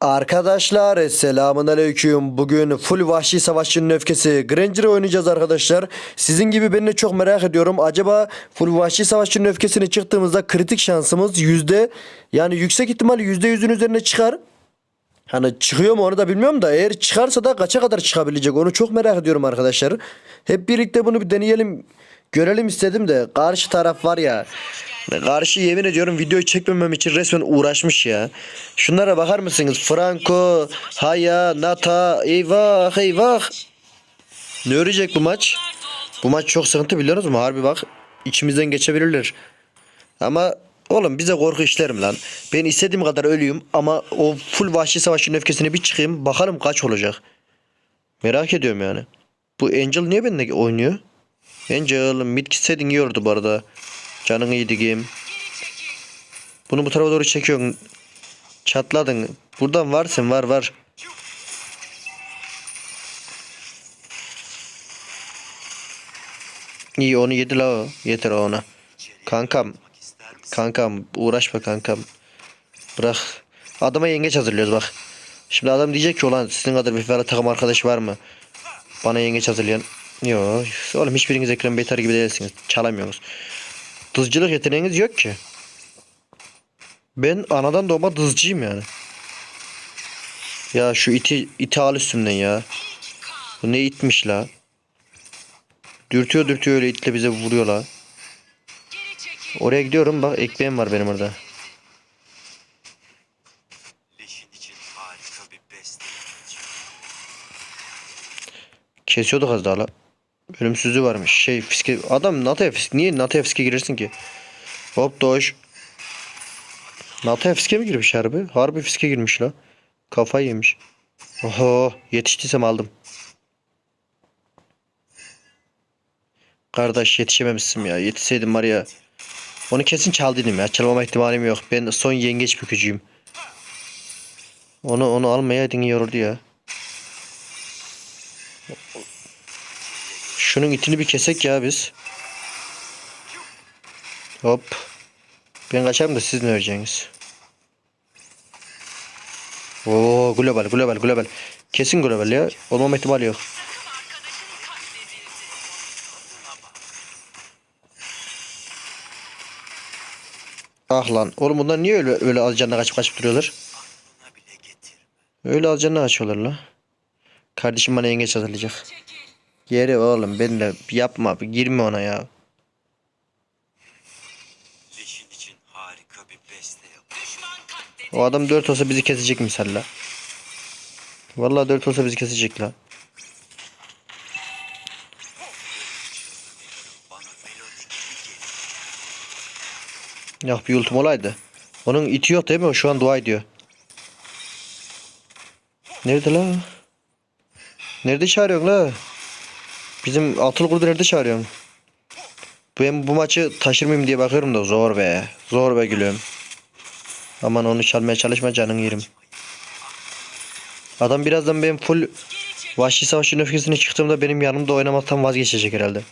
Arkadaşlar selamun aleyküm. Bugün full vahşi savaşçının öfkesi Granger oynayacağız arkadaşlar. Sizin gibi ben de çok merak ediyorum. Acaba full vahşi savaşçının öfkesini çıktığımızda kritik şansımız yüzde yani yüksek ihtimal yüzde yüzün üzerine çıkar. Hani çıkıyor mu onu da bilmiyorum da eğer çıkarsa da kaça kadar çıkabilecek onu çok merak ediyorum arkadaşlar. Hep birlikte bunu bir deneyelim görelim istedim de karşı taraf var ya karşı yemin ediyorum videoyu çekmemem için resmen uğraşmış ya. Şunlara bakar mısınız? Franco, Haya, Nata, eyvah eyvah. Ne örecek bu maç? Bu maç çok sıkıntı biliyorsunuz mu? Harbi bak içimizden geçebilirler. Ama oğlum bize korku işlerim lan. Ben istediğim kadar ölüyüm ama o full vahşi savaşın öfkesine bir çıkayım. Bakalım kaç olacak. Merak ediyorum yani. Bu Angel niye benimle oynuyor? Angel mid gitseydin iyi olurdu bu arada. Canın iyiydi game. Bunu bu tarafa doğru çekiyorsun. Çatladın. Buradan varsın var var. İyi onu yedi la o. Yeter ona. Kankam. Kankam uğraşma kankam. Bırak. Adama yengeç hazırlıyoruz bak. Şimdi adam diyecek ki ulan sizin kadar bir falan takım arkadaş var mı? Bana yengeç hazırlayan. Yok. Oğlum hiçbiriniz Ekrem Beytar gibi değilsiniz. Çalamıyorsunuz. Dızcılık yeteneğiniz yok ki. Ben anadan doğma dızcıyım yani. Ya şu iti, iti al üstümden ya. Bu ne itmiş la? Dürtüyor dürtüyor öyle itle bize vuruyor la. Oraya gidiyorum bak ekmeğim var benim orada. Kesiyorduk az daha la. Ölümsüzlüğü varmış. Şey fiske adam fiske niye Nata'ya fiske girersin ki? Hop doş. Nata'ya fiske mi girmiş harbi? Harbi fiske girmiş la. Kafayı yemiş. Oho yetiştiysem aldım. Kardeş yetişememişsin ya. Yetişseydim var ya. Onu kesin çaldıydım ya. Çalmama ihtimalim yok. Ben son yengeç bükücüyüm. Onu onu almayaydın iyi olurdu ya. Şunun itini bir kesek ya biz. Hop. Ben kaçarım da siz ne öreceksiniz? Oo global global global. Kesin global ya. Olmama ihtimali yok. Ah lan. Oğlum bunlar niye öyle öyle az canına kaçıp kaçıp duruyorlar? Öyle az canına kaçıyorlar la. Kardeşim bana yengeç hazırlayacak. Yeri oğlum ben de yapma girme ona ya. Leşin için harika bir beste yapacağım. O adam 4 olsa bizi kesecek misal la. Vallahi 4 olsa bizi kesecek la. Ya bir ultim olaydı. Onun iti yok değil mi? O şu an dua ediyor. Nerede la? Nerede çağırıyorsun la? Bizim atıl kurdu nerede çağırıyorsun? Ben bu maçı taşır mıyım diye bakıyorum da zor be. Zor be gülüm. Aman onu çalmaya çalışma canın yerim. Adam birazdan benim full vahşi savaşın öfkesine çıktığımda benim yanımda oynamaktan vazgeçecek herhalde.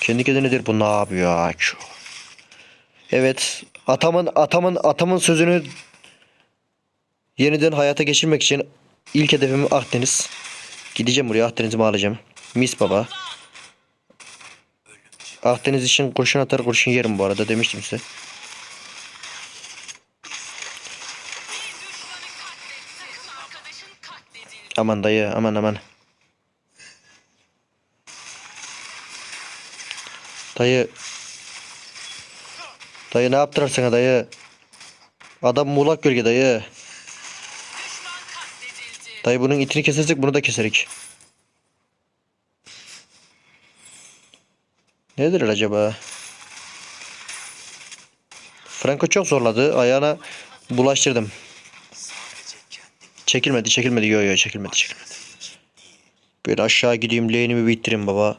Kendi kendine der bu ne yapıyor aç. Evet atamın atamın atamın sözünü yeniden hayata geçirmek için ilk hedefim Akdeniz. Gideceğim buraya Akdeniz'imi alacağım. Mis baba. Akdeniz için kurşun atar kurşun yerim bu arada demiştim size. Aman dayı aman aman. Dayı. Dayı ne yaptılar sana dayı? Adam muğlak gölge dayı. Dayı bunun itini kesersek bunu da keserik. Nedir acaba? Franco çok zorladı. Ayağına bulaştırdım. Çekilmedi çekilmedi. Yo yo çekilmedi çekilmedi. Böyle aşağı gideyim lane'imi bitireyim baba.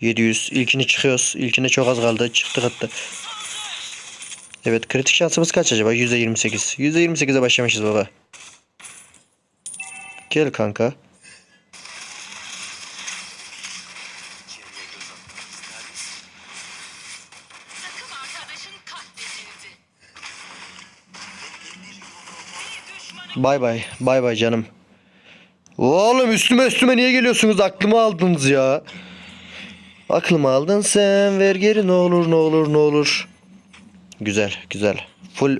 700. İlkini çıkıyoruz. İlkine çok az kaldı. Çıktık hatta. Evet kritik şansımız kaç acaba? %28. %28'e başlamışız baba. Gel kanka. Bay bay. Bay bay canım. Oğlum üstüme üstüme niye geliyorsunuz? Aklımı aldınız ya. Aklımı aldın sen. Ver geri ne olur ne olur ne olur. Güzel güzel. Full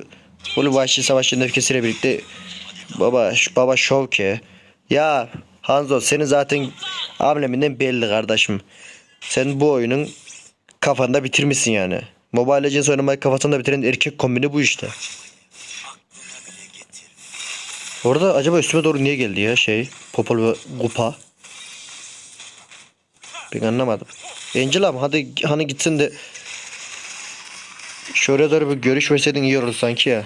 full vahşi savaşçı nefkesiyle birlikte baba şu baba şov ki. Ya Hanzo senin zaten ableminden belli kardeşim. Sen bu oyunun kafanda bitirmişsin yani. Mobile Legends oynamayı kafasında bitiren erkek kombini bu işte. Orada acaba üstüme doğru niye geldi ya şey? Popol ve kupa. Ben anlamadım. Angel abi hadi hani gitsin de şuraya doğru bir görüş verseydin iyi olur sanki ya.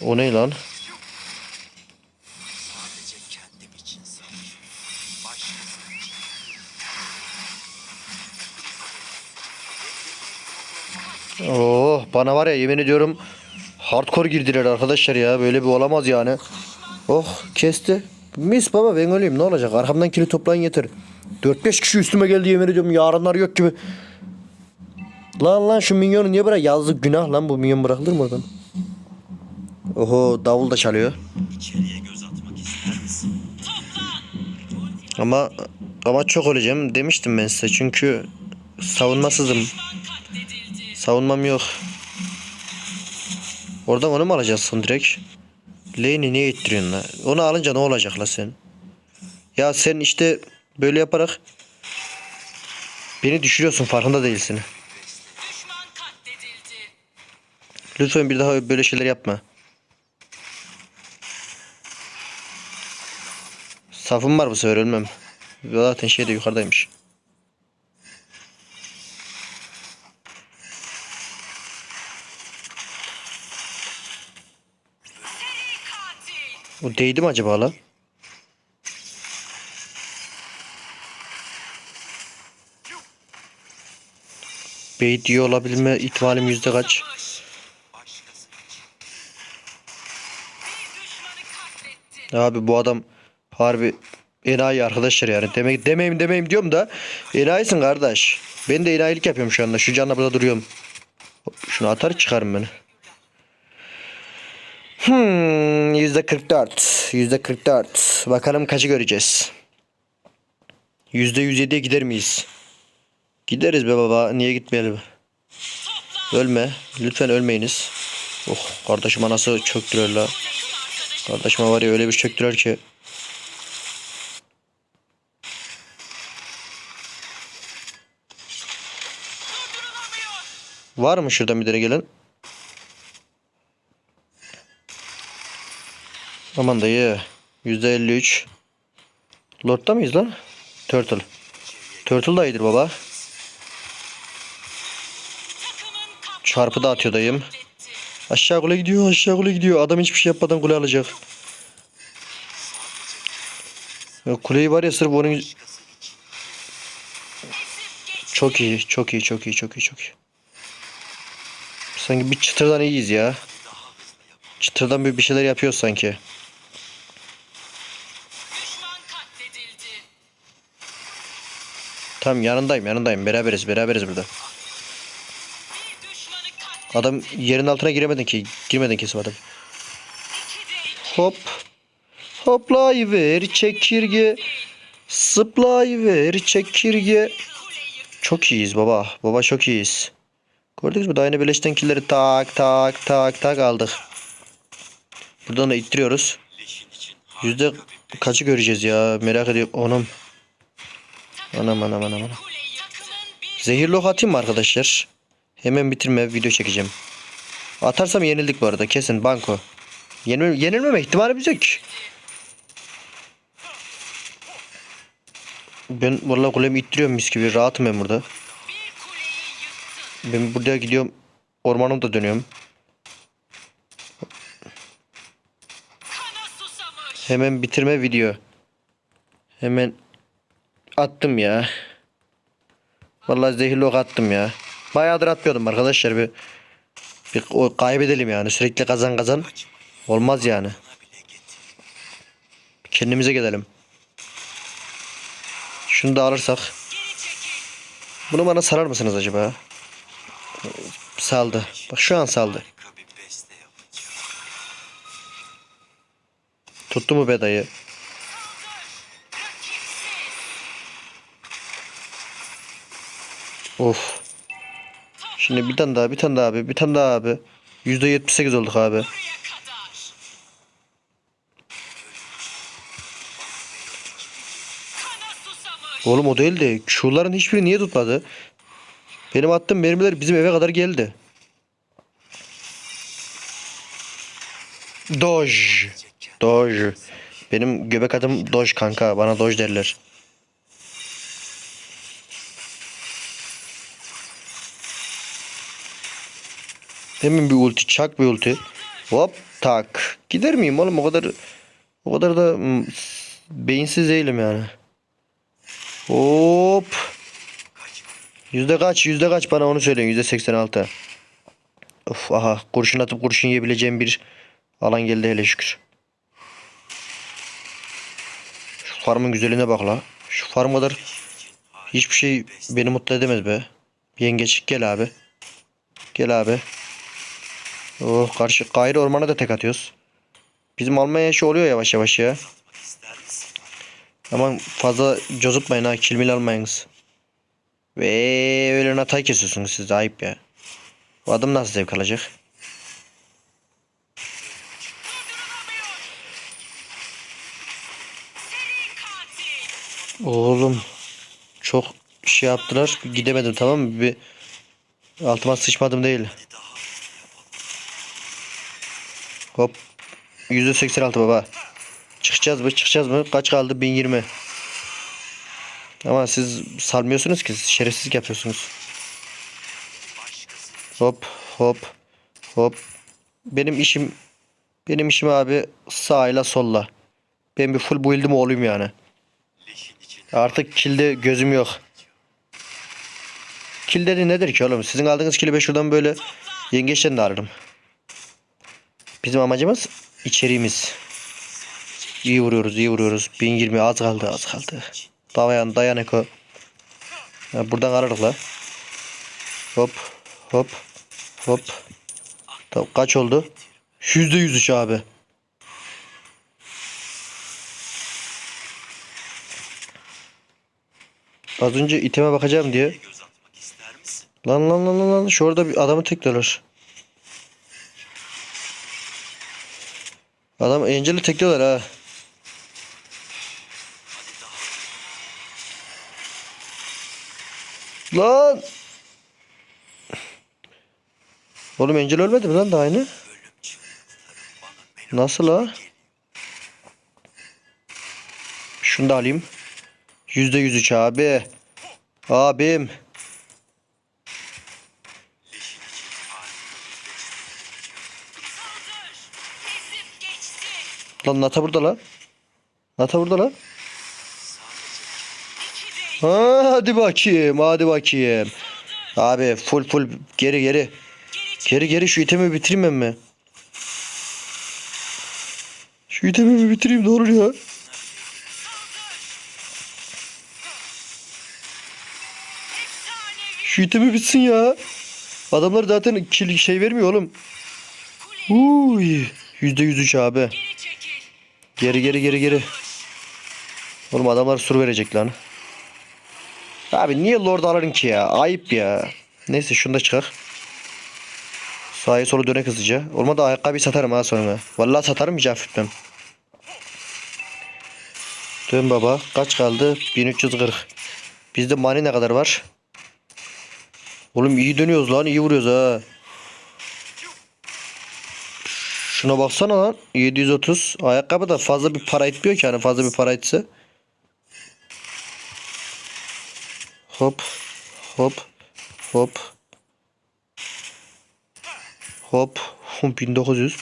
O ne lan? Oh bana var ya yemin ediyorum hardcore girdiler arkadaşlar ya böyle bir olamaz yani. Oh kesti. Mis baba ben öleyim ne olacak arkamdan kili toplayın yeter. 4-5 kişi üstüme geldi yemin ediyorum yarınlar yok gibi. Lan lan şu minyonu niye bırak yazdık günah lan bu minyon bırakılır mı oradan? Oho davul da çalıyor. İçeriye göz atmak ister misin? Ama ama çok öleceğim demiştim ben size çünkü savunmasızım. Savunmam yok. Oradan onu mu alacaksın direkt? Lane'i niye ittiriyorsun la? Onu alınca ne olacak la sen? Ya sen işte böyle yaparak beni düşürüyorsun farkında değilsin. Lütfen bir daha böyle şeyler yapma. Safım var bu sefer ölmem. Zaten şey de yukarıdaymış. O değdi mi acaba la? Bey diyor olabilme ihtimalim yüzde kaç? Abi bu adam harbi enayi arkadaşlar yani. Demek demeyim demeyim diyorum da enayisin kardeş. Ben de enayilik yapıyorum şu anda. Şu canla burada duruyorum. Şunu atar çıkarım beni. Hmm, yüzde 44. Yüzde 44. Bakalım kaçı göreceğiz. Yüzde 107'ye gider miyiz? Gideriz be baba. Niye gitmeyelim? Ölme. Lütfen ölmeyiniz. Oh kardeşim anası çöktürüyor la. Kardeşime var ya öyle bir çöktüler ki. Var mı şuradan bir dere gelen? Aman dayı. %53. Lord'da mıyız lan? Turtle. Turtle da iyidir baba. Çarpı da atıyor dayım. Aşağı kule gidiyor aşağı kule gidiyor. Adam hiçbir şey yapmadan kule alacak. Kuleyi var ya sırf onun... Çok iyi çok iyi çok iyi çok iyi çok iyi. Sanki bir çıtırdan iyiyiz ya. Çıtırdan bir, bir şeyler yapıyoruz sanki. Tamam yanındayım yanındayım. Beraberiz beraberiz burada. Adam yerin altına giremedin ki. Girmedin kesin adam. Hop. Hoplayıver çekirge. Sıplayıver çekirge. Çok iyiyiz baba. Baba çok iyiyiz. Gördünüz mü? Daha yeni birleşten killeri tak tak tak tak aldık. Buradan da ittiriyoruz. Yüzde kaçı göreceğiz ya? Merak ediyorum. Onum. Anam anam anam anam. Zehirli ok atayım mı arkadaşlar? Hemen bitirme video çekeceğim. Atarsam yenildik bu arada kesin banko. Yenilme, yenilmeme ihtimalimiz yok. Ben vallahi kulemi ittiriyorum mis gibi rahatım ben burada. Ben buraya gidiyorum ormanımda dönüyorum. Hemen bitirme video. Hemen attım ya. Vallahi zehirli ok attım ya. Bayağıdır atmıyordum arkadaşlar bir bir o kaybedelim yani sürekli kazan kazan olmaz yani. Kendimize gelelim. Şunu da alırsak. Bunu bana sarar mısınız acaba? Saldı. Bak şu an saldı. Tuttu mu be Of. Şimdi bir tane daha bir tane daha abi bir tane daha abi. %78 olduk abi. Oğlum o değil de Q'ların hiçbiri niye tutmadı? Benim attığım mermiler bizim eve kadar geldi. Doj. Doj. Benim göbek adım Doj kanka. Bana Doj derler. Hemen bir ulti çak bir ulti. Hop tak. Gider miyim oğlum o kadar o kadar da mm, beyinsiz değilim yani. Hop. Yüzde kaç? Yüzde kaç? Bana onu söyleyin. Yüzde 86. Of aha. Kurşun atıp kurşun yiyebileceğim bir alan geldi hele şükür. Şu farmın güzelliğine bak la. Şu farm kadar hiçbir şey beni mutlu edemez be. Yengeç gel abi. Gel abi. Oh karşı Kayri ormana da tek atıyoruz. Bizim Almanya işi oluyor yavaş yavaş ya. İster misin? Ama fazla cozutmayın ha. Kilmil almayınız. Ve öyle natay kesiyorsunuz siz de ayıp ya. Bu adam nasıl zevk alacak? Oğlum çok şey yaptılar. Gidemedim tamam mı? Bir altıma sıçmadım değil. Hop. %86 baba. Çıkacağız mı? Çıkacağız mı? Kaç kaldı? 1020. Ama siz salmıyorsunuz ki. Siz şerefsizlik yapıyorsunuz. Hop hop hop. Benim işim benim işim abi sağıyla solla. Ben bir full build'im olayım yani. Artık kilde gözüm yok. Kill dedi nedir ki oğlum? Sizin aldığınız kili ben şuradan böyle yengeçten de alırım. Bizim amacımız içeriğimiz. İyi vuruyoruz, iyi vuruyoruz. 1020 az kaldı, az kaldı. Dayan, dayan Eko. Ha, buradan alırız la. Hop, hop, hop. Tamam, kaç oldu? %103 abi. Az önce iteme bakacağım diye. Lan lan lan lan lan şu orada bir adamı tekliyorlar. Adam Angel'ı tekliyorlar ha. Lan! Oğlum Angel ölmedi mi lan daha aynı? Nasıl ha? Şunu da alayım. Yüzde yüz üç abi. Abim. Lan Nata burada lan. Nata burada lan. Ha, hadi bakayım. Hadi bakayım. Abi full full geri geri. geri. Geri şu itemi bitireyim ben mi? Şu itemi bir bitireyim ne olur ya. Şu itemi bitsin ya. Adamlar zaten kill şey vermiyor oğlum. Uy. Yüzde yüz üç abi. Geri. Geri geri geri. Oğlum adamlar sur verecek lan. Abi niye Lord alırın ki ya? Ayıp ya. Neyse şunu da çıkar. Sağa sola dönek hızlıca. Olmadı ayakkabıyı satarım ha sonra. Vallahi satarım hiç affetmem. Dön baba. Kaç kaldı? 1340. Bizde mani ne kadar var? Oğlum iyi dönüyoruz lan. iyi vuruyoruz ha. Şuna baksana lan. 730. Ayakkabı da fazla bir para etmiyor ki. Hani fazla bir para etse. Hop. Hop. Hop. Hop. 1900.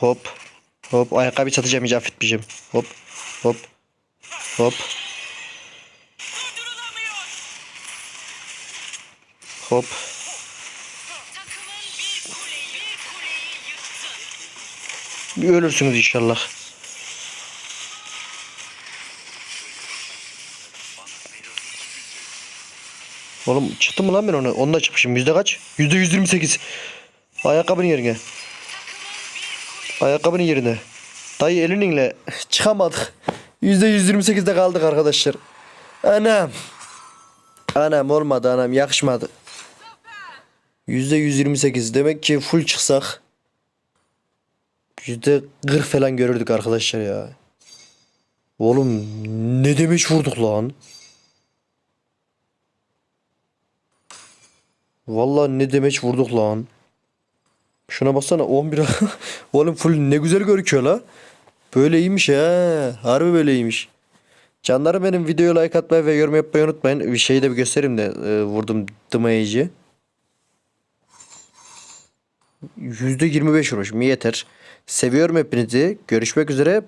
Hop. Hop. Ayakkabı satacağım hiç affetmeyeceğim. Hop. Hop. Hop. Hop. Ölürsünüz inşallah. Oğlum çıktı mı lan ben onu? Onunla çıkmışım. Yüzde kaç? Yüzde 128. Ayakkabının yerine. Ayakkabının yerine. Dayı elininle çıkamadık. Yüzde 128'de kaldık arkadaşlar. Anam. Anam olmadı anam yakışmadı. Yüzde 128 demek ki full çıksak. Yüzde 40 falan görürdük arkadaşlar ya. Oğlum ne demiş vurduk lan. Vallahi ne demeç vurduk lan. Şuna baksana 11 Oğlum full ne güzel gözüküyor la. Böyle iyiymiş ha. Harbi böyle iyiymiş. Canlarım benim videoya like atmayı ve yorum yapmayı unutmayın. Bir şeyi de bir göstereyim de e, vurdum dımayıcı. %25 vuruş mu yeter. Seviyorum hepinizi. Görüşmek üzere.